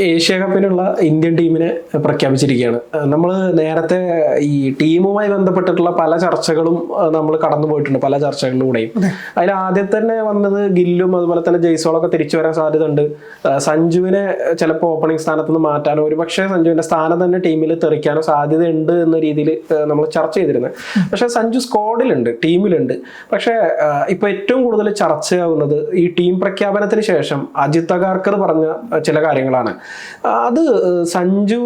Asia കപ്പിനുള്ള Indian ടീമിനെ പ്രഖ്യാപിച്ചിരിക്കുകയാണ്. നമ്മൾ നേരത്തെ ഈ ടീമുമായി ബന്ധപ്പെട്ടിട്ടുള്ള പല ചർച്ചകളും നമ്മൾ കടന്നു പോയിട്ടുണ്ട് പല ചർച്ചകളിലൂടെയും. അതിൽ ആദ്യം തന്നെ വന്നത് ഗില്ലും അതുപോലെ തന്നെ ജയ്സോളൊക്കെ തിരിച്ചു വരാൻ സാധ്യതയുണ്ട്. ഉണ്ട് സഞ്ജുവിനെ ചിലപ്പോൾ ഓപ്പണിംഗ് സ്ഥാനത്ത് നിന്ന് മാറ്റാനോ ഒരു പക്ഷേ സഞ്ജുവിന്റെ സ്ഥാനം തന്നെ ടീമിൽ തെറിക്കാനോ സാധ്യതയുണ്ട് എന്ന രീതിയിൽ നമ്മൾ ചർച്ച ചെയ്തിരുന്നത്. പക്ഷേ സഞ്ജു സ്ക്വാഡിലുണ്ട് ടീമിലുണ്ട്. പക്ഷേ ഇപ്പോൾ ഇപ്പൊ ഏറ്റവും കൂടുതൽ ചർച്ചയാവുന്നത് ഈ ടീം പ്രഖ്യാപനത്തിന് ശേഷം അജിത് അഗാർക്കർ പറഞ്ഞ ചില കാര്യങ്ങളാണ്. അത് സഞ്ജു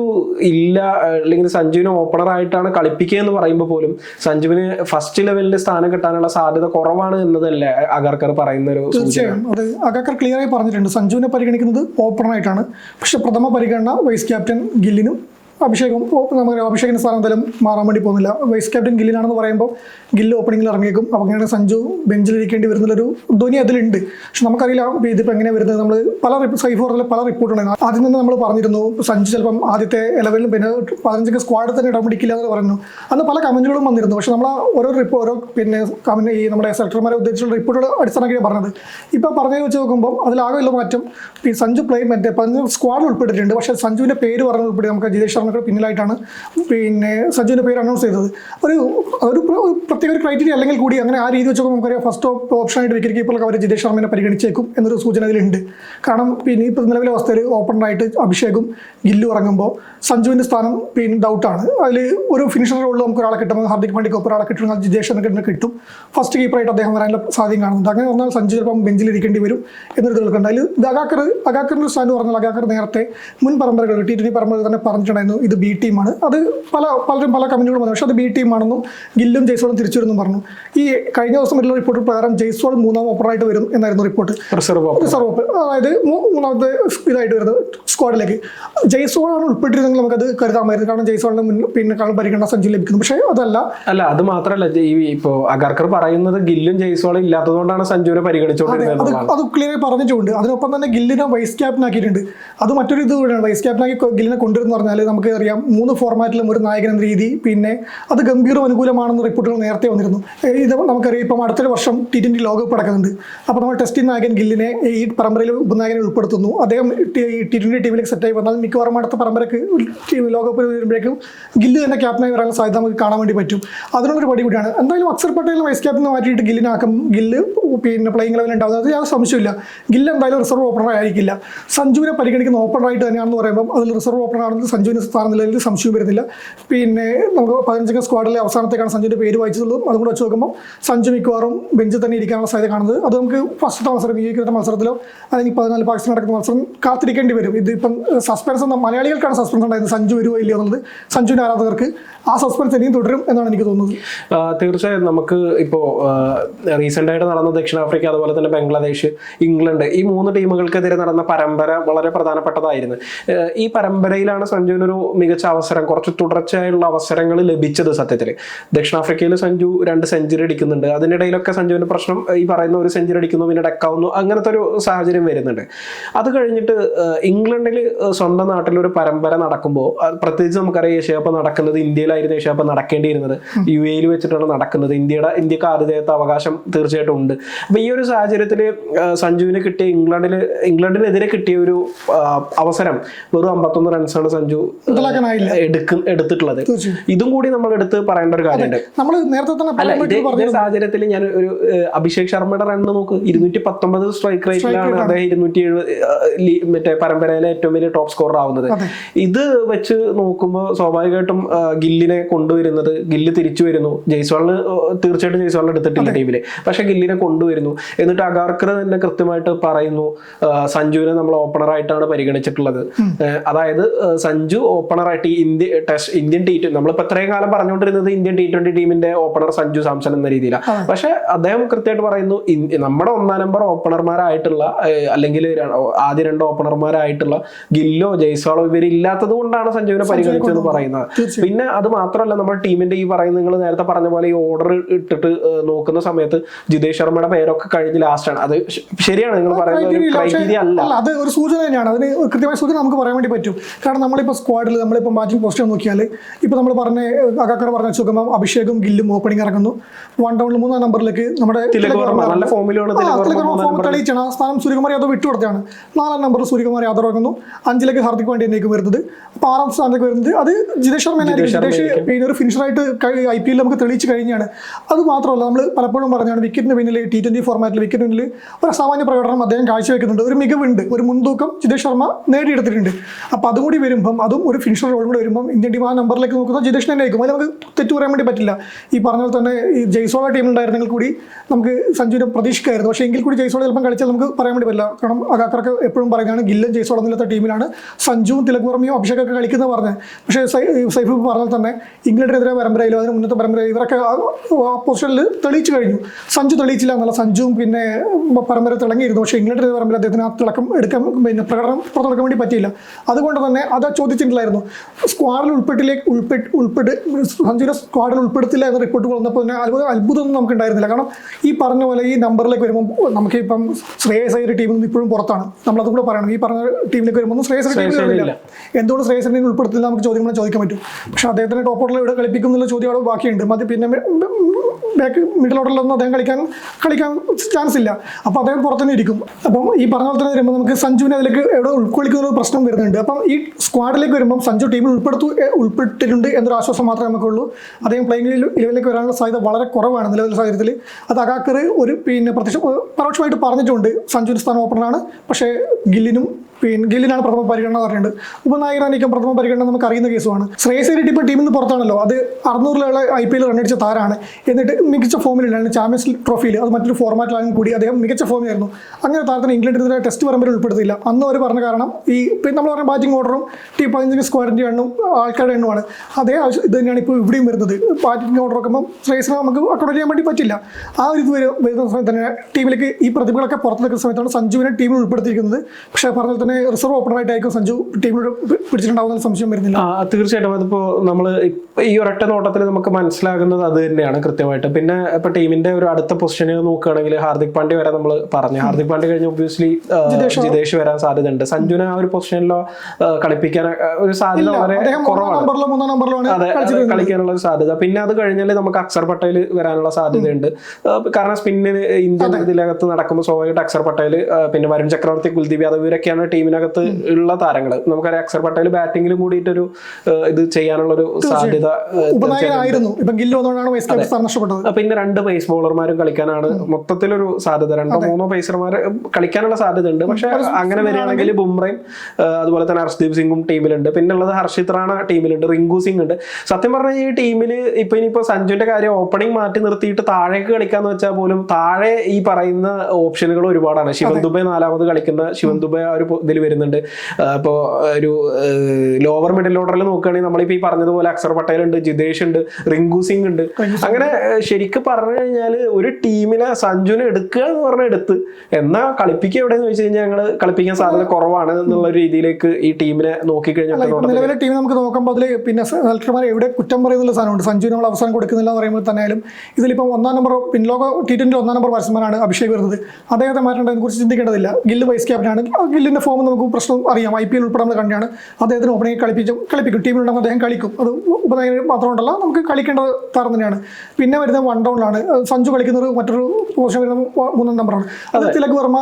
ഇല്ല അല്ലെങ്കിൽ സഞ്ജുവിനെ ഓപ്പണർ ആയിട്ടാണ് കളിപ്പിക്കുക എന്ന് പറയുമ്പോൾ പോലും സഞ്ജുവിന് ഫസ്റ്റ് ലെവലിൽ സ്ഥാനം കിട്ടാനുള്ള സാധ്യത കുറവാണ് എന്നതല്ലേ അഗർക്കർ പറയുന്ന ഒരു തീർച്ചയായും. അത് അഗാക്കർ ക്ലിയർ ആയി പറഞ്ഞിട്ടുണ്ട്. സഞ്ജുവിനെ പരിഗണിക്കുന്നത് ഓപ്പണറായിട്ടാണ് പക്ഷെ പ്രഥമ പരിഗണന വൈസ് ക്യാപ്റ്റൻ ഗില്ലിനും അഭിഷേകും നമുക്ക് അഭിഷേകിന്റെ സ്ഥാനം എന്തായാലും മാറാൻ വേണ്ടി പോകുന്നില്ല. വൈസ് ക്യാപ്റ്റൻ ഗില്ലിനാണെന്ന് പറയുമ്പോൾ ഗില്ല് ഓപ്പണിംഗിൽ ഇറങ്ങിയേക്കും. അപ്പോൾ അങ്ങനെയാണ് സഞ്ജു ബെഞ്ചിലിരിക്കേണ്ടി വരുന്നൊരു ധ്വനി അതിലുണ്ട്. പക്ഷെ നമുക്കറിയില്ല ഇതിപ്പോൾ എങ്ങനെ വരുന്നത്. നമ്മൾ പല സൈഫ് പറഞ്ഞ പല റിപ്പോർട്ടുണ്ടായിരുന്നു ആദ്യം തന്നെ നമ്മൾ പറഞ്ഞിരുന്നു സഞ്ജു ചിലപ്പം ആദ്യത്തെ ലെവലിൽ പിന്നെ പതിനഞ്ചൊക്കെ സ്ക്വാഡിൽ തന്നെ ഇടം പിടിക്കില്ല എന്ന് പറഞ്ഞു അന്ന് പല കമന്റുകളും വന്നിരുന്നു. പക്ഷെ നമ്മൾ ഓരോ റിപ്പോ ഓരോ പിന്നെ കമന്റ് ഈ നമ്മുടെ സെലക്ടർമാരെ ഉദ്ദേശിച്ചുള്ള റിപ്പോർട്ടുകൾ അടിസ്ഥാനമാക്കിയാണ് പറഞ്ഞത്. ഇപ്പോൾ പറഞ്ഞത് വെച്ച് നോക്കുമ്പോൾ അതിലാകെയുള്ള മാറ്റം ഈ സഞ്ജു പ്ലേ മറ്റേ പതിനഞ്ച് സ്ക്വാഡിൽ ഉൾപ്പെട്ടിട്ടുണ്ട്. പക്ഷേ സഞ്ജുവിന്റെ പേര് പറഞ്ഞത് ഉൾപ്പെടെ നമുക്ക് ജിതേഷ് ശർമ്മയുടെ പിന്നിലായിട്ടാണ് പിന്നെ സജ്ജുവിന്റെ പേര് അനൗൺസ് ചെയ്തത്. ഒരു ഒരു പ്രത്യേക ഒരു ക്രൈറ്റീരിയ അല്ലെങ്കിൽ കൂടി അങ്ങനെ ആ രീതി വെച്ചൊക്കെ നമുക്കറിയാം ഫസ്റ്റ് ഓപ്ഷനായിട്ട് വിക്കറ്റ് കീപ്പറൊക്കെ അവർ ജിതേഷ് ശർമ്മനെ പരിഗണിച്ചേക്കും എന്നൊരു സൂചന അതിലുണ്ട് കാരണം പിന്നെ ഇപ്പോൾ നിലവിലെ അവസ്ഥയിൽ ഓപ്പണറായിട്ട് അഭിഷേകും ഗില്ലു ഇറങ്ങുമ്പോൾ സഞ്ജുവിന്റെ സ്ഥാനം പിന്നെ ഡൗട്ടാണ് അതിൽ ഒരു ഫിനിഷർ റോളിൽ നമുക്ക് ഒരാളെ കിട്ടുമ്പോൾ ഹാർദിക് പാണ്ഡ്യക്ക് ഒരാളെ കിട്ടുമെങ്കിൽ ജിതേഷ് എന്നൊക്കെ കിട്ടും. ഫസ്റ്റ് കീപ്പറായിട്ട് അദ്ദേഹം വരാനുള്ള സാധ്യത കാണുന്നുണ്ട്. അങ്ങനെ വന്നാൽ സഞ്ജു ചിലപ്പം ബെഞ്ചിലിരിക്കേണ്ടി വരും എന്നൊരു കേൾക്കുന്നുണ്ട് അതിൽ അഗാക്കർ അഗാക്കറിന്റെ സ്ഥാനം പറഞ്ഞാൽ അഗാക്കർ നേരത്തെ മുൻ പരമ്പരകൾ ടി ട്വന്റി പരമ്പരകൾ തന്നെ പറഞ്ഞിട്ടുണ്ടായിരുന്നു. ഇത് ബി ടീമാണ് അത് പല പലരും പല കമ്പനികളും പറഞ്ഞു പക്ഷേ അത് ബി ടീമാണെന്നും ഗില്ലും ജയ്സോളും തിരിച്ചു വരുമെന്നും പറഞ്ഞു. ഈ കഴിഞ്ഞ ദിവസം വരുന്ന റിപ്പോർട്ട് പ്രകാരം ജയ്സോൾ മൂന്നാം ഓപ്പറായിട്ട് വരും എന്നായിരുന്നു റിപ്പോർട്ട് റിസർവ് റിസർവ് അതായത് മൂന്നാമത്തെ ഇതായിട്ട് വരുന്നത് സ്ക്വാഡിലേക്ക് ജയ്സോളാണ് ഉൾപ്പെട്ടിരുന്നെങ്കിൽ നമുക്കത് കരുതാമായിരുന്നു. കാരണം ജയ്സോളിന് മുന്നിൽ പിന്നെ കാണാൻ പരിഗണന സഞ്ജു ലഭിക്കുന്നു. പക്ഷേ അതല്ല. അല്ല അത് മാത്രമല്ല ഈ ഇപ്പോ അഗർക്കർ പറയുന്നത് ഗില്ലും ജയ്സോളും ഇല്ലാത്തതുകൊണ്ടാണ് സഞ്ജുവിനെ പരിഗണിച്ചുകൊണ്ടിരുന്നത് അത് അത് ക്ലിയർ പറഞ്ഞിട്ടുണ്ട്. അതിനൊപ്പം തന്നെ ഗില്ലിനെ വൈസ് ക്യാപ്റ്റൻ ആക്കിയിട്ടുണ്ട്. അത് മറ്റൊരു ഇത് കൂടിയാണ്. വൈസ് ക്യാപ്റ്റൻ ആക്കി ഗില്ലിനെ കൊണ്ടുവരുന്ന പറഞ്ഞാൽ നമുക്ക് അറിയാം മൂന്ന് ഫോർമാറ്റിലും ഒരു നായകൻ എന്ന രീതി പിന്നെ അത് ഗംഭീരം അനുകൂലമാണെന്ന് റിപ്പോർട്ടുകൾ നേരത്തെ വന്നിരുന്നു. ഇത് നമുക്കറിയാം ഇപ്പം അടുത്തൊരു വർഷം ടി ട്വന്റി ലോകകപ്പ് നടക്കുന്നുണ്ട്. അപ്പോൾ നമ്മൾ ടെസ്റ്റിൻ നായകൻ ഗില്ലിനെ ഈ പരമ്പരയിൽ ഉപനായകനെ ഉൾപ്പെടുത്തുന്നു. അദ്ദേഹം ടി ട്വന്റി ടീമിലേക്ക് സെറ്റായി വന്നാൽ മിക്കവാറും അടുത്ത പരമ്പരക്ക് ലോകകപ്പിൽ ലോകകപ്പ് വരുമ്പോഴേക്കും ഗില്ല് തന്നെ ക്യാപ്റ്റനായി വരാനുള്ള സാധ്യത നമുക്ക് കാണാൻ വേണ്ടി പറ്റും. അതിനുള്ളൊരു പടി കൂടിയാണ് എന്തായാലും അക്സർ പട്ടേലിനെ വൈസ് ക്യാപ്റ്റൻ മാറ്റിയിട്ട് ഗില്ലിനാക്കും. ഗില്ല് പിന്നെ പ്ലേയിങ് ലെവലിൽ ഉണ്ടാകുന്നത് അത് യാതൊരു സംശയമില്ല ഗില്ല് എന്തായാലും റിസർവ് ഓപ്പണർ ആയിരിക്കില്ല. സഞ്ജുവിനെ പരിഗണിക്കുന്ന ഓപ്പണറായിട്ട് തന്നെയാണെന്ന് പറയുമ്പോൾ അതിൽ റിസർവ് ഓപ്പണർ ആണെന്ന് സഞ്ജുവിന് നിലയിൽ സംശയം വരുന്നില്ല. പിന്നെ നമുക്ക് പതിനഞ്ചംഗ സ്ക്വാഡിലെ അവസാനത്തേക്കാണ് സഞ്ജുവിന്റെ പേര് വായിച്ചതുള്ളൂ അതും കൂടെ വെച്ച് നോക്കുമ്പോൾ സഞ്ജു മിക്കവാറും ബെഞ്ചിൽ തന്നെ ഇരിക്കാനുള്ള സാധ്യത കാണുന്നത്. അത് നമുക്ക് ഫസ്റ്റ് മത്സരം ഈ കിട്ടുന്ന മത്സരത്തിലോ അല്ലെങ്കിൽ പതിനാല് പാകിസ്ഥാൻ നടക്കുന്ന മത്സരം കാത്തിരിക്കേണ്ടി വരും. ഇതിപ്പം സസ്പെൻസ് എന്ന മലയാളികൾക്കാണ് സസ്പെൻസ് ഉണ്ടായിരുന്നത്. സഞ്ജു വരുമോ ഇല്ലയോ എന്നുള്ളത് സഞ്ജുവിന്റെ ആരാധകർക്ക് ആ സസ്പെൻസ് ഇനിയും തുടരും എന്നാണ് എനിക്ക് തോന്നുന്നത്. തീർച്ചയായും നമുക്ക് ഇപ്പോൾ റീസെന്റായിട്ട് നടന്ന ദക്ഷിണാഫ്രിക്ക അതുപോലെ തന്നെ ബംഗ്ലാദേശ് ഇംഗ്ലണ്ട് ഈ മൂന്ന് ടീമുകൾക്കെതിരെ നടന്ന പരമ്പര വളരെ പ്രധാനപ്പെട്ടതായിരുന്നു. ഈ പരമ്പരയിലാണ് സഞ്ജുവിനൊരു മികച്ച അവസരം കുറച്ച് തുടർച്ചയായുള്ള അവസരങ്ങൾ ലഭിച്ചത് സത്യത്തിൽ ദക്ഷിണാഫ്രിക്കയിൽ സഞ്ജു രണ്ട് സെഞ്ചുറി അടിക്കുന്നുണ്ട്. അതിനിടയിലൊക്കെ സഞ്ജുവിന്റെ പ്രശ്നം ഈ പറയുന്ന ഒരു സെഞ്ചുറി അടിക്കുന്നു പിന്നെ ഡെക്കാവുന്നു അങ്ങനത്തെ ഒരു സാഹചര്യം വരുന്നുണ്ട്. അത് കഴിഞ്ഞിട്ട് ഇംഗ്ലണ്ടിൽ സ്വന്തം നാട്ടിൽ ഒരു പരമ്പര നടക്കുമ്പോൾ പ്രത്യേകിച്ച് നമുക്കറിയാം ഏഷ്യ കപ്പ് നടക്കുന്നത് ഇന്ത്യയിലായിരുന്നു ഏഷ്യ കപ്പ് നടക്കേണ്ടിയിരുന്നത്. യു എയിൽ വെച്ചിട്ടാണ് നടക്കുന്നത്. ഇന്ത്യയുടെ ഇന്ത്യയ്ക്ക് ആതിഥേയത്വ അവകാശം തീർച്ചയായിട്ടും ഉണ്ട്. അപ്പൊ ഈ ഒരു സാഹചര്യത്തിൽ സഞ്ജുവിന് കിട്ടിയ ഇംഗ്ലണ്ടിൽ ഇംഗ്ലണ്ടിനെതിരെ കിട്ടിയ ഒരു അവസരം വെറും അമ്പത്തൊന്ന് റൺസാണ് സഞ്ജു എടുക്ക എടുത്തിട്ടുള്ളത്. ഇതും കൂടി നമ്മൾ എടുത്ത് പറയേണ്ട ഒരു കാര്യമുണ്ട്. നമ്മൾ നേരത്തെ തന്നെ സാഹചര്യത്തിൽ ഞാൻ ഒരു അഭിഷേക് ശർമ്മയുടെ റണ്ണ് നോക്ക്. ഇരുന്നൂറ്റി പത്തൊമ്പത് സ്ട്രൈക്ക് റേറ്റിലാണ് അദ്ദേഹം ഇരുന്നൂറ്റി എഴുപത് മറ്റേ പരമ്പരയിലെ ഏറ്റവും വലിയ ടോപ്പ് സ്കോറർ ആവുന്നത്. ഇത് വെച്ച് നോക്കുമ്പോൾ സ്വാഭാവികമായിട്ടും ഗില്ലിനെ കൊണ്ടുവരുന്നത് ഗില്ല് തിരിച്ചു വരുന്നു. ജയ്സ്വാളിന് തീർച്ചയായിട്ടും ജയ്സ്വാളിന് എടുത്തിട്ടില്ല ടീമിൽ പക്ഷെ ഗില്ലിനെ കൊണ്ടുവരുന്നു. എന്നിട്ട് അഗാർക്കർ തന്നെ കൃത്യമായിട്ട് പറയുന്നു സഞ്ജുവിനെ നമ്മൾ ഓപ്പണറായിട്ടാണ് പരിഗണിച്ചിട്ടുള്ളത്. അതായത് സഞ്ജു ഓപ്പണറായിട്ട് ഈ India test Indian T twenty നമ്മളിപ്പോ ഇത്രയും കാലം പറഞ്ഞുകൊണ്ടിരുന്നത് ഇന്ത്യൻ ടി ട്വന്റി ടീമിന്റെ ഓപ്പണർ സഞ്ജു സാംസൺ എന്ന രീതിയിലാണ് പക്ഷെ അദ്ദേഹം കൃത്യമായിട്ട് പറയുന്നു നമ്മുടെ ഒന്നാം നമ്പർ ഓപ്പണർമാരായിട്ടുള്ള അല്ലെങ്കിൽ ആദ്യ രണ്ട് ഓപ്പണർമാരായിട്ടുള്ള ഗില്ലോ ജയ്സ്വാളോ ഇവരില്ലാത്തത് കൊണ്ടാണ് സഞ്ജുവിനെ പരിഗണിച്ചതെന്ന് പറയുന്നത്. പിന്നെ അത് മാത്രമല്ല നമ്മുടെ ടീമിന്റെ ഈ പറയുന്ന നിങ്ങൾ നേരത്തെ പറഞ്ഞ പോലെ ഈ ഓർഡർ ഇട്ടിട്ട് നോക്കുന്ന സമയത്ത് ജിതേഷ് ശർമ്മയുടെ പേരൊക്കെ കഴിഞ്ഞ് ലാസ്റ്റ് ആണ്. അത് ശരിയാണ് നിങ്ങൾ പറയുന്ന ഒരു criteria ഇല്ല. പക്ഷേ ക്രൈറ്റീരിയ അല്ല. അത് ഒരു സൂചന തന്നെയാണ് അതിന് കൃത്യമായ സൂചന നമുക്ക് പറയാൻ വേണ്ടി പറ്റും. കാരണം നമ്മളിപ്പോൾ സ്ക്വാഡിൽ സ്ക്വാഡിൽ നമ്മളിപ്പോൾ ബാറ്റിംഗ് പൊസിഷൻ നോക്കിയാൽ ഇപ്പോൾ നമ്മൾ പറഞ്ഞ അകാക്കട പറഞ്ഞ സുഗമം അഭിഷേകും ഗില്ലും ഓപ്പണിംഗ് ഇറങ്ങുന്നു. വൺ ഡൗണിൽ മൂന്നാം നമ്പറിലേക്ക് നമ്മുടെ തെളിയിച്ചാണ്. സ്ഥാനം സൂര്യകുമാർ യാദവ് വിട്ടുകൊടുത്തതാണ് നാലാം നമ്പറിൽ സൂര്യകുമാർ യാദവ് ഇറങ്ങുന്നു. അഞ്ചിലേക്ക് ഹാർദിക് പാണ്ഡ്യനേക്ക് വരുന്നത്. അപ്പോൾ ആറാം സ്ഥാനത്തേക്ക് വരുന്നത് അത് ജിതേഷ് ശർമ്മനായിരിക്കും ജിതേഷ് പിന്നെ ഒരു ഫിനിഷറായിട്ട് ഐ പി എല്ലിൽ നമുക്ക് തെളിയിച്ച് കഴിഞ്ഞാണ്. അത് മാത്രമല്ല നമ്മൾ പലപ്പോഴും പറഞ്ഞാണ് വിക്കറ്റിന് പിന്നിൽ ടി ട്വന്റി ഫോർമാറ്റിൽ വിക്കറ്റിന് പിന്നിൽ ഒരു അസാമാന്യ പ്രകടനം അദ്ദേഹം കാഴ്ചവെക്കുന്നുണ്ട്. ഒരു മികവുണ്ട്. ഒരു മുൻതൂക്കം ജിതേഷ് ശർമ്മ നേടിയെടുത്തിട്ടുണ്ട്. അപ്പോൾ അതും കൂടി വരുമ്പം അതും ഒരു ഫിനിഷർ റോൾ കൂടെ വരുമ്പോൾ ഇന്ത്യൻ ടീം ആ നമ്പറിലേക്ക് നോക്കുന്നത് ജിതേഷ് തന്നെ ആയിരിക്കും അതിൽ നമുക്ക് തെറ്റു പറയാൻ വേണ്ടി പറ്റില്ല. ഈ പറഞ്ഞ പോലെ തന്നെ ഈ ജയ്സോള ടീമിലുണ്ടായിരുന്നെങ്കിൽ കൂടി നമുക്ക് സഞ്ജുവിനെ പ്രതീക്ഷിക്കായിരുന്നു. പക്ഷേ എങ്കിൽ കൂടി ജയ്സോള ചിലപ്പം കളിച്ചാൽ നമുക്ക് പറയാൻ വേണ്ടി പറ്റില്ല. കാരണം അകാക്കർക്ക് എപ്പോഴും പറയുന്നതാണ് ഗില്ലും ജയ്സോള എന്നില്ലാത്ത ടീമിലാണ് സഞ്ജുവും തിലകുറമിയും അഭിഷേകൊക്കെ കളിക്കുന്നത് പറഞ്ഞത്. പക്ഷേ സൈഫ് പറഞ്ഞാൽ തന്നെ ഇംഗ്ലണ്ടിനെതിരെ പരമ്പരയിലും അതിന് മുന്നത്തെ പരമ്പര ഇവരൊക്കെ ആ പൊസിഷനിൽ തെളിയിച്ചു കഴിഞ്ഞു. സഞ്ജു തെളിയിച്ചില്ല എന്നല്ല സഞ്ജുവും പിന്നെ പരമ്പര തിളങ്ങിയിരുന്നു. പക്ഷേ ഇംഗ്ലണ്ടിനെതിരെ പരമ്പര അദ്ദേഹത്തിന് ആ തിളക്കം എടുക്കാൻ പിന്നെ പ്രകടനം പുറത്തെടുക്കാൻ വേണ്ടി പറ്റിയില്ല. അതുകൊണ്ട് തന്നെ അത് ചോദിച്ചിട്ടില്ലായിരുന്നു സ്ക്വാഡിൽ ഉൾപ്പെട്ടിലേക്ക് ഉൾപ്പെട്ട് ഉൾപ്പെട്ട് സഞ്ജുവിനെ സ്ക്വാഡിൽ ഉൾപ്പെടുത്തില്ല എന്ന റിപ്പോർട്ടുകൾ വന്നപ്പോൾ. തന്നെ അത്ഭുത അത്ഭുതമൊന്നും നമുക്ക് ഉണ്ടായിരുന്നില്ല കാരണം ഈ പറഞ്ഞ പോലെ ഈ നമ്പറിലേക്ക് വരുമ്പോൾ നമുക്ക് ഇപ്പം ശ്രേയസ് അയ്യർ ടീമിൽ നിന്ന് ഇപ്പോഴും പുറത്താണ്. നമ്മളതും കൂടെ പറയണം. ഈ പറഞ്ഞ ടീമിലേക്ക് വരുമ്പോൾ ശ്രേയസ് ടീമിലില്ല ടീമിൽ ശ്രേയസ് ടീമിൽ എന്തുകൊണ്ട് ഉൾപ്പെടുത്തില്ല? നമുക്ക് ചോദ്യങ്ങൾ ചോദിക്കാൻ പറ്റും. പക്ഷേ അദ്ദേഹത്തിന് ടോപ്പ് ഓർഡറിൽ ഇവിടെ കളിപ്പിക്കുന്നുള്ള ചോദ്യം അവിടെ ബാക്കിയുണ്ട്. മതി പിന്നെ ബാക്ക് മിഡിൽ ഓർഡറിലൊന്നും അദ്ദേഹം കളിക്കാൻ കളിക്കാൻ ചാൻസ് ഇല്ല. അപ്പോൾ അദ്ദേഹം പുറത്തുനിന്ന് ഇരിക്കും. അപ്പം ഈ പറഞ്ഞ പോലെ തന്നെ വരുമ്പോൾ നമുക്ക് സഞ്ജുവിനെ അതിലേക്ക് എവിടെ ഉൾക്കൊള്ളിക്കുന്ന ഒരു പ്രശ്നം വരുന്നുണ്ട്. അപ്പം ഈ സ്ക്വാഡിലേക്ക് വരുമ്പോൾ സഞ്ജു ടീമിൽ ഉൾപ്പെടുത്തു ഉൾപ്പെട്ടിട്ടുണ്ട് എന്നൊരു ആശ്വാസം മാത്രമേ നമുക്കുള്ളൂ. അദ്ദേഹം പ്ലേയിങ് ഇലവനിലേക്ക് വരാനുള്ള സാധ്യത വളരെ കുറവാണ് നിലവിലെ സാഹചര്യത്തിൽ അത് അകാക്കർ ഒരു പിന്നെ പ്രത്യക്ഷ പരോക്ഷമായിട്ട് പറഞ്ഞിട്ടുണ്ട്. സഞ്ജുവിന്റെ സ്ഥാനം ഓപ്പണറാണ് പക്ഷേ ഗില്ലിനും പിന്നെ ഗില്ലിനാണ് പ്രഥമ പരിഗണന പറഞ്ഞിട്ടുണ്ട്. ഉപനായകനായിരിക്കും പ്രഥമ പരിഗണന നമുക്ക് അറിയുന്ന കേസുമാണ് ശ്രേയസ് റെഡ്ഡി ഇപ്പോൾ ടീമിൽ നിന്ന് പുറത്താണല്ലോ. അത് അറുന്നൂറിലുള്ള ഐ പി എൽ റണ്ണടിച്ച താരാണ്. എന്നിട്ട് മികച്ച ഫോമിലാണ് ചാമ്പ്യൻസ് ട്രോഫിയിൽ അത് മറ്റൊരു ഫോർമാറ്റിലാണെങ്കിൽ കൂടി അദ്ദേഹം മികച്ച ഫോമിലായിരുന്നു അങ്ങനെ താരത്തിന് ഇംഗ്ലണ്ടിനെതിരെ ടെസ്റ്റ് പരമ്പര ഉൾപ്പെടുത്തിയില്ല. അന്ന് അവർ പറഞ്ഞ കാരണം ഈ പിന്നെ നമ്മൾ പറഞ്ഞ ബാറ്റിംഗ് ഓർഡറും ടി പതിനഞ്ച് സ്ക്വാഡിന്റെ എണ്ണും ആൾക്കാരുടെ എണ്ണമാണ്. അതേ ആവശ്യം ഇത് തന്നെയാണ് ഇപ്പോൾ ഇവിടെയും വരുന്നത്. ബാറ്റിംഗ് ഓർഡർ ഒക്കെ ശ്രേയസിനെ നമുക്ക് അക്കൗണ്ട് ചെയ്യാൻ വേണ്ടി പറ്റില്ല. ആ ഒരു ഇത് വരും- വരുന്ന സമയത്ത് തന്നെ ടീമിലേക്ക് ഈ പ്രതിഭകളൊക്കെ പുറത്തെടുക്കുന്ന സമയത്താണ് സഞ്ജുവിനെ ടീമിൽ ഉൾപ്പെടുത്തിയിരിക്കുന്നത്. പക്ഷേ പറഞ്ഞാൽ തന്നെ റിസർവ് ഓപ്പണർ ആയിട്ടായിരിക്കും സഞ്ജു ടീമിൽ പിടിച്ചിട്ടുണ്ടാവുന്ന സംശയം വരുന്നില്ല. തീർച്ചയായിട്ടും. അതിപ്പോ നമ്മൾ ഈ ഒരൊറ്റ നോട്ടത്തിൽ നമുക്ക് മനസ്സിലാകുന്നത് അത് തന്നെയാണ് കൃത്യമായിട്ട്. പിന്നെ ഇപ്പൊ ടീമിന്റെ ഒരു അടുത്ത പൊസിഷനിൽ നോക്കുകയാണെങ്കിൽ ഹാർദിക് പാണ്ഡ്യ വരെ നമ്മൾ പറഞ്ഞു. ഹാർദിക് പാണ്ഡ്യ കഴിഞ്ഞ് ഒബ്വിയസ്ലി ജിതേഷ് വരാൻ സാധ്യതയുണ്ട്. സഞ്ജുനെ ആ ഒരു പൊസിഷനിലോ കളിപ്പിക്കാൻ ഒരു സാധ്യത വളരെ കുറവാണ്. അതെ കളിക്കാനുള്ള ഒരു സാധ്യത. പിന്നെ അത് കഴിഞ്ഞാൽ നമുക്ക് അക്സർ പട്ടേൽ വരാനുള്ള സാധ്യതയുണ്ട്. കാരണം സ്പിന്നിന് ഇന്ത്യൻ ഇതിലകത്ത് നടക്കുമ്പോൾ സ്വാഭാവികമായിട്ട് അക്സർ പട്ടേൽ പിന്നെ വരുൺ ചക്രവർത്തി കുൽദീപ് യാദവ് ഇവരൊക്കെയാണ് ടീമിനകത്ത് ഉള്ള താരങ്ങൾ നമുക്കറിയാം അക്ഷർ പട്ടേൽ ബാറ്റിംഗിൽ കൂടിയിട്ടൊരു ഒരു ഇത് ചെയ്യാനുള്ള ഒരു സാധ്യത പിന്നെ രണ്ട് പേസ് ബോളർമാരും കളിക്കാനാണ് മൊത്തത്തിലൊരു സാധ്യത. രണ്ടോ മൂന്നോ പേസർമാർ കളിക്കാനുള്ള സാധ്യത ഉണ്ട്. പക്ഷെ അങ്ങനെ വരികയാണെങ്കിൽ ബുംറയും അതുപോലെ തന്നെ ഹർഷ്ദീപ് സിംഗും ടീമിലുണ്ട്. പിന്നെ ഉള്ളത് ഹർഷിത് റാണ ടീമിലുണ്ട്. റിങ്കു സിംഗ് ഉണ്ട്. സത്യം പറഞ്ഞാൽ ഈ ടീമിൽ ഇപ്പൊ ഇനിയിപ്പോ സഞ്ജുവിന്റെ കാര്യം ഓപ്പണിംഗ് മാറ്റി നിർത്തിയിട്ട് താഴേക്ക് കളിക്കാന്ന് വെച്ചാൽ പോലും താഴെ ഈ പറയുന്ന ഓപ്ഷനുകൾ ഒരുപാടാണ്. ശിവൻ ദുബൈ നാലാമത് കളിക്കുന്ന ശിവൻ ദുബൈ ആ ഒരു ഇതിൽ വരുന്നുണ്ട്. അപ്പോൾ ഒരു ലോവർ മിഡിൽ ഓർഡറിൽ നോക്കുകയാണെങ്കിൽ നമ്മളിപ്പോൾ ഈ പറഞ്ഞതുപോലെ അക്സർ പട്ടേൽ ഉണ്ട് ജിതേഷ് ഉണ്ട് റിങ്കു സിംഗ് ഉണ്ട്. അങ്ങനെ ശരിക്ക് പറഞ്ഞു കഴിഞ്ഞാൽ ഒരു ടീമിനെ സഞ്ജുനെ എടുക്കുക എന്ന് പറഞ്ഞ എടുത്ത്. എന്നാ കളിപ്പിക്കുക എവിടെയെന്ന് വെച്ച് കഴിഞ്ഞാൽ ഞങ്ങൾ കളിപ്പിക്കാൻ സാധ്യത കുറവാണ് എന്നുള്ള രീതിയിലേക്ക് ഈ ടീമിനെ നോക്കിക്കഴിഞ്ഞാൽ നിലവിലെ ടീം നമുക്ക് നോക്കുമ്പോൾ അതിൽ പിന്നെ സെലക്ടർമാർ എവിടെ കുറ്റം പറയുന്നുള്ള സാധനമുണ്ട് സഞ്ജു നമ്മൾ അവസരം കൊടുക്കുന്നില്ല എന്ന് പറയുമ്പോൾ തന്നെയാലും ഇതിലിപ്പം ഒന്നാം നമ്പർ പിൻലോക ടി ട്വന്റി ഒന്നാം നമ്പർ ബാറ്റ്സ്മാനാണ് അഭിഷേക് വരുന്നത്. അദ്ദേഹത്തെ മാറ്റേണ്ടതിനെ കുറിച്ച് ചിന്തിക്കേണ്ടതില്ല. ഗില്ല് വൈസ് ക്യാപ്റ്റനാണ് ആണ്. ഗില്ലിന്റെ ഫോം നമുക്ക് പ്രശ്നം അറിയാം. ഐ പി എൽ ഉൾപ്പെടെ നമ്മൾ കണ്ടാണ് അദ്ദേഹത്തിന് ഓപ്പണിംഗ് കളിപ്പിച്ചും കളിപ്പിക്കും. ടീമിലുണ്ടെങ്കിൽ അദ്ദേഹം കളിക്കും. അത് ഉപനായകൻ മാത്രമുണ്ടല്ല നമുക്ക് കളിക്കേണ്ട താരം തന്നെയാണ്. പിന്നെ വരുന്നത് വൺ ഡൗണിലാണ് സഞ്ജു കളിക്കുന്നത് മറ്റൊരു പൊസിഷൻ വരുന്ന മൂന്നാം നമ്പറാണ് അത്. തിലക് വർമ്മ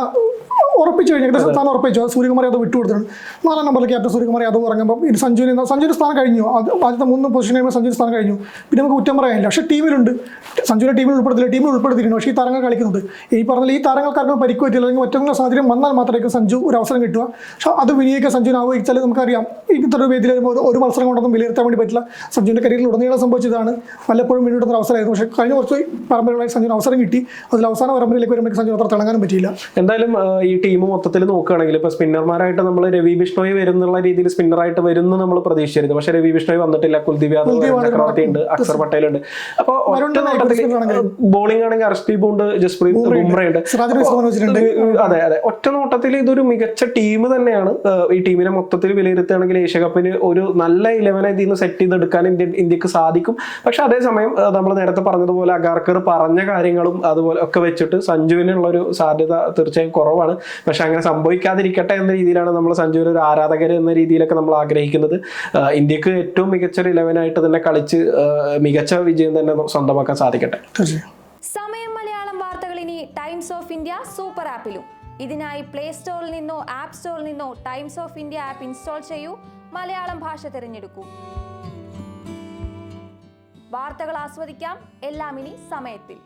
ഉറപ്പിച്ചു കഴിഞ്ഞു. ഏകദേശം സ്ഥാനം ഉറപ്പിച്ചു. അത് സൂര്യകുമാർ യാദവ് വിട്ടുകൊടുത്തിട്ടുണ്ട് നാലാം നമ്പറിൽ ക്യാപ്റ്റൻ സൂര്യകുമാർ യാദവ് ഇറങ്ങുമ്പോൾ ഇനി സഞ്ജുവിന് സഞ്ജുവിന്റെ സ്ഥാനം കഴിഞ്ഞു. അത് ആദ്യത്തെ മൂന്ന് പൊസിഷൻ കഴിയുമ്പോൾ സഞ്ജുവിന്റെ സ്ഥാനം കഴിഞ്ഞു. പിന്നെ നമുക്ക് കുറ്റം പറയാനില്ല. പക്ഷേ ടീമിലുണ്ട്. സഞ്ജുവിനെ ടീമിൽ ഉൾപ്പെടുത്തില്ല. ടീമിൽ ഉൾപ്പെടുത്തിയിരുന്നു പക്ഷേ ഈ താരങ്ങൾ കളിക്കുന്നുണ്ട്. ഈ പറഞ്ഞാൽ ഈ താരങ്ങൾക്കാർക്കും പരിക്ക് പറ്റില്ല. അല്ലെങ്കിൽ ഒറ്റ സാഹചര്യം വന്നാൽ മാത്രമേ സഞ്ജു ഒരു അവസരം കിട്ടുക. പക്ഷേ അത് വിനിയോഗിക്കാൻ സഞ്ജുവിന് ആവുകയാൽ നമുക്കറിയാം. ഇത്ര വേദിയിൽ വരുമ്പോൾ ഒരു- മത്സരം കൊണ്ടൊന്നും വിലയിരുത്താൻ വേണ്ടി പറ്റില്ല. സഞ്ജുവിന്റെ കരിയറിൽ ഉടനീളം സംഭവിച്ചതാണ്. വല്ലപ്പോഴും വീണ്ടും അവസരമായിരുന്നു. പക്ഷേ കഴിഞ്ഞ കുറച്ച് പരമ്പരകളായി സഞ്ജുവിന് അവസരം കിട്ടി. അതിൽ അവസാന പരമ്പരയിലേക്ക് വരുമ്പോൾ സഞ്ജുവിന് അത്ര തിളങ്ങാനും പറ്റിയില്ല. എന്തായാലും ഈ ടീം മൊത്തത്തിൽ നോക്കുകയാണെങ്കിൽ ഇപ്പോൾ സ്പിന്നർമാരായിട്ട് നമ്മൾ രവി ബിഷ്ണോയ് വരുന്നുള്ള രീതിയിൽ സ്പിന്നറായിട്ട് വരുന്ന നമ്മൾ പ്രതീക്ഷിച്ചിരുന്നു പക്ഷേ രവി ബിഷ്ണോയ് വന്നിട്ടില്ല. കുൽദീപ് യാദവ് ചക്രവർത്തി ഉണ്ട്. അക്സർ പട്ടേൽ ഉണ്ട് അപ്പോൾ ഒറ്റ നോട്ടത്തിൽ ബോളിംഗ് ആണെങ്കിൽ അർഷ്ദീപ് ഉണ്ട്? ജസ്പ്രീത് ബുംറ ഉണ്ട് അതെ അതെ. ഒറ്റ നോട്ടത്തിൽ ഇതൊരു മികച്ച ടീം ടീം തന്നെയാണ് ഈ ടീമിനെ മൊത്തത്തിൽ വിലയിരുത്തുകയാണെങ്കിൽ ഏഷ്യ കപ്പിന് ഒരു നല്ല ഇലവനെ ഇതിൽ നിന്ന് സെറ്റ് ചെയ്തെടുക്കാൻ ഇന്ത്യ ഇന്ത്യയ്ക്ക് സാധിക്കും. പക്ഷെ അതേസമയം നമ്മൾ നേരത്തെ പറഞ്ഞതുപോലെ അഗാർക്കർ പറഞ്ഞ കാര്യങ്ങളും അതുപോലെ ഒക്കെ വെച്ചിട്ട് സഞ്ജുവിനുള്ള ഒരു സാധ്യത തീർച്ചയായും കുറവാണ്. പക്ഷെ അങ്ങനെ സംഭവിക്കാതിരിക്കട്ടെ എന്ന രീതിയിലാണ് നമ്മൾ സഞ്ജുവിന് ഒരു ആരാധകർ എന്ന രീതിയിലൊക്കെ നമ്മൾ ആഗ്രഹിക്കുന്നത്. ഇന്ത്യയ്ക്ക് ഏറ്റവും മികച്ച ഒരു ഇലവനായിട്ട് തന്നെ കളിച്ച് മികച്ച വിജയം തന്നെ സ്വന്തമാക്കാൻ സാധിക്കട്ടെ. സമയം മലയാളം വാർത്തകൾ ഇനി ടൈംസ് ഓഫ് ഇന്ത്യ സൂപ്പർ ആപ്പിലും ഇതിനായി പ്ലേ സ്റ്റോറിൽ നിന്നോ ആപ്പ് സ്റ്റോറിൽ നിന്നോ Times of India app install ചെയ്യൂ. മലയാളം ഭാഷ തിരഞ്ഞെടുക്കൂ. വാർത്തകൾ ആസ്വദിക്കാം. എല്ലാം ഇനി സമയത്തിൽ.